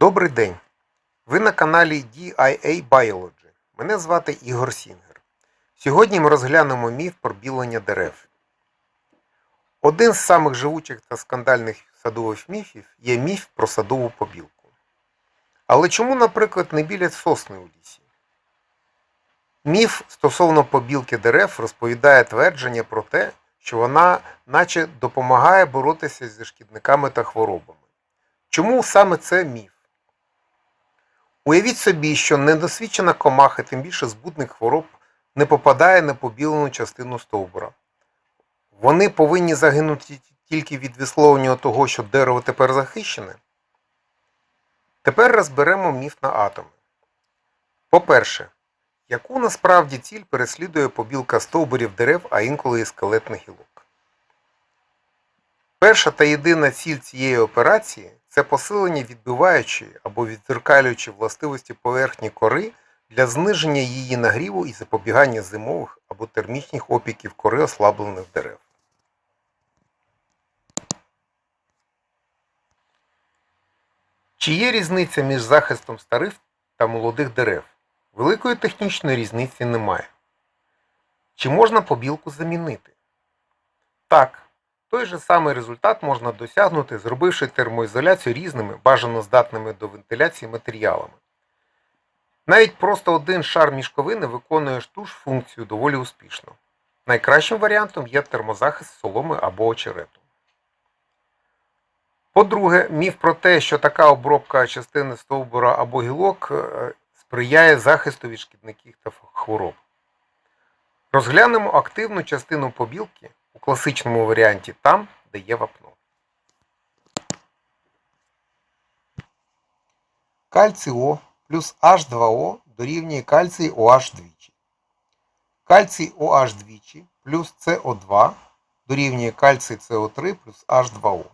Добрий день! Ви на каналі DIA Biology. Мене звати Ігор Сінгер. Сьогодні ми розглянемо міф про білення дерев. Один з самих живучих та скандальних садових міфів є міф про садову побілку. Але чому, наприклад, не білять сосни у лісі? Міф стосовно побілки дерев розповідає твердження про те, що вона наче допомагає боротися зі шкідниками та хворобами. Чому саме це міф? Уявіть собі, що недосвідчена комаха, тим більше збудник хвороб, не попадає на побілену частину стовбура. Вони повинні загинути тільки від висловлення того, що дерево тепер захищене. Тепер розберемо міф на атоми. По-перше, яку насправді ціль переслідує побілка стовбурів дерев, а інколи і скелетних гілок? Перша та єдина ціль цієї операції це посилення відбиваючої або відзеркалюючої властивості поверхні кори для зниження її нагріву і запобігання зимових або термічних опіків кори ослаблених дерев. Чи є різниця між захистом старих та молодих дерев? Великої технічної різниці немає. Чи можна побілку замінити? Так, той же самий результат можна досягнути, зробивши термоізоляцію різними, бажано здатними до вентиляції матеріалами. Навіть просто один шар мішковини виконує ту ж функцію доволі успішно. Найкращим варіантом є термозахист соломи або очерету. По-друге, міф про те, що така обробка частини стовбура або гілок е, сприяє захисту від шкідників та хвороб. Розглянемо активну частину побілки у класичному варіанті там, де є вапно. Кальцій О плюс H2O дорівнює кальцій OH двічі. Кальцій OH двічі плюс CO2 дорівнює кальцій CO3 плюс H2O.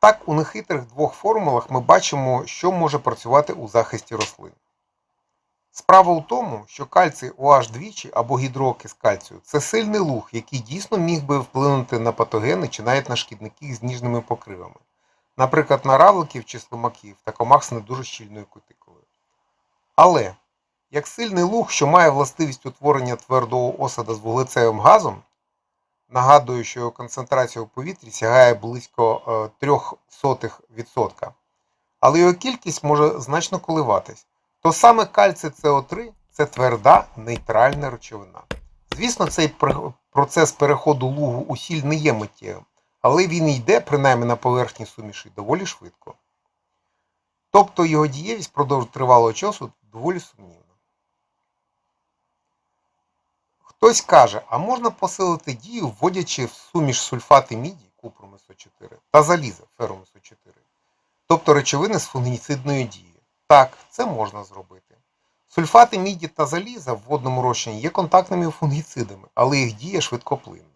Так, у нехитрих двох формулах ми бачимо, що може працювати у захисті рослин. Справа у тому, що кальцій OH двічі або гідроокис кальцію це сильний луг, який дійсно міг би вплинути на патогени чи навіть на шкідників з ніжними покривами, наприклад, на равликів чи слимаків та комах з не дуже щільною кутикулою. Але, як сильний луг, що має властивість утворення твердого осада з вуглецевим газом, нагадую, що його концентрація у повітрі сягає близько 0,03%, але його кількість може значно коливатись то саме кальцій СО3 це тверда нейтральна речовина. Звісно, цей процес переходу лугу у сіль не є миттєвим, але він йде, принаймні на поверхні суміші, доволі швидко. Тобто його дієвість впродовж тривалого часу доволі сумнівна. Хтось каже, а можна посилити дію, вводячи в суміш сульфати міді, купру СО4 та заліза феррум СО4, тобто речовини з фунгіцидною дією. Так, це можна зробити. Сульфати міді та заліза в водному розчині є контактними фунгіцидами, але їх дія швидкоплинна.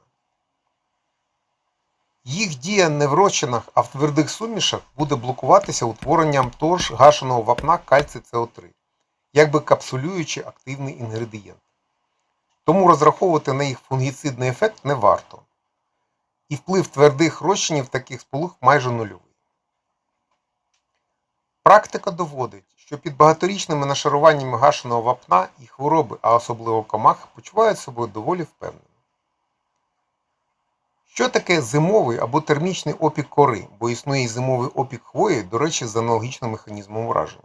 Їх дія не в розчинах, а в твердих сумішах буде блокуватися утворенням того гашеного вапна кальцій СО3, якби капсулюючи активний інгредієнт. Тому розраховувати на їх фунгіцидний ефект не варто. І вплив твердих розчинів таких сполук майже нульовий. Практика доводить, що під багаторічними нашаруваннями гашеного вапна і хвороби, а особливо комах, почувають себе доволі впевнено. Що таке зимовий або термічний опік кори, бо існує і зимовий опік хвої, до речі, з аналогічним механізмом ураження?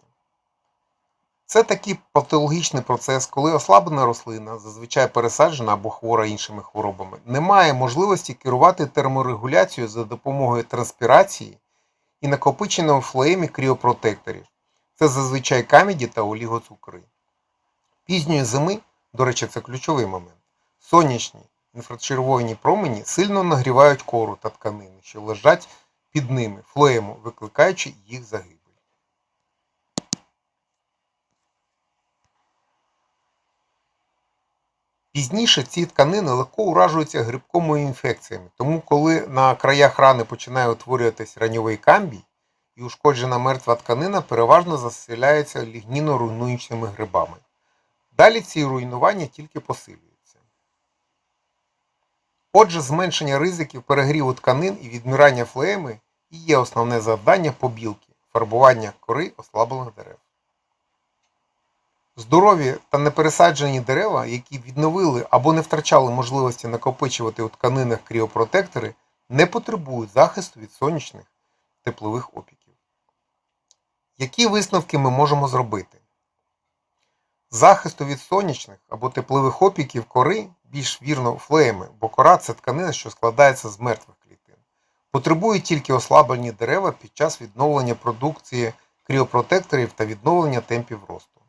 Це такий патологічний процес, коли ослаблена рослина, зазвичай пересаджена або хвора іншими хворобами, не має можливості керувати терморегуляцією за допомогою транспірації і накопичено в флеємі кріопротекторів. Це зазвичай каміді та олігоцукри. Пізньої зими, до речі, це ключовий момент, сонячні інфрачервоні промені сильно нагрівають кору та тканини, що лежать під ними флеєму, викликаючи їх загибель. Пізніше ці тканини легко уражуються грибковими інфекціями, тому коли на краях рани починає утворюватись раньовий камбій і ушкоджена мертва тканина переважно заселяється лігніно-руйнуючими грибами. Далі ці руйнування тільки посилюються. Отже, зменшення ризиків перегріву тканин і відмирання флеєми і є основне завдання побілки фарбування кори ослаблених дерев. Здорові та непересаджені дерева, які відновили або не втрачали можливості накопичувати у тканинах кріопротектори, не потребують захисту від сонячних теплових опіків. Які висновки ми можемо зробити? Захисту від сонячних або теплових опіків кори більш вірно флеями, бо кора це тканина, що складається з мертвих клітин. Потребують тільки ослаблені дерева під час відновлення продукції кріопротекторів та відновлення темпів росту.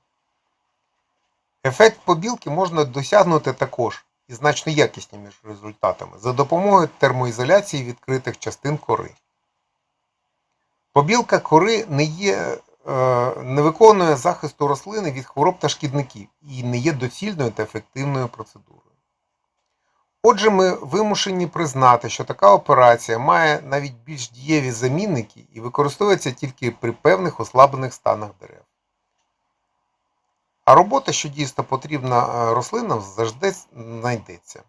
Ефект побілки можна досягнути також і значно якісними результатами за допомогою термоізоляції відкритих частин кори. Побілка кори не, є, е, не виконує захисту рослини від хвороб та шкідників і не є доцільною та ефективною процедурою. Отже, ми вимушені признати, що така операція має навіть більш дієві замінники і використовується тільки при певних ослаблених станах дерев. А робота, що дійсно потрібна е, рослинам, завжди знайдеться.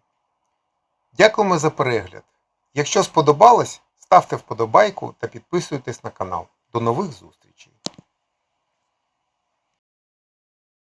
Дякуємо за перегляд. Якщо сподобалось, ставте вподобайку та підписуйтесь на канал. До нових зустрічей!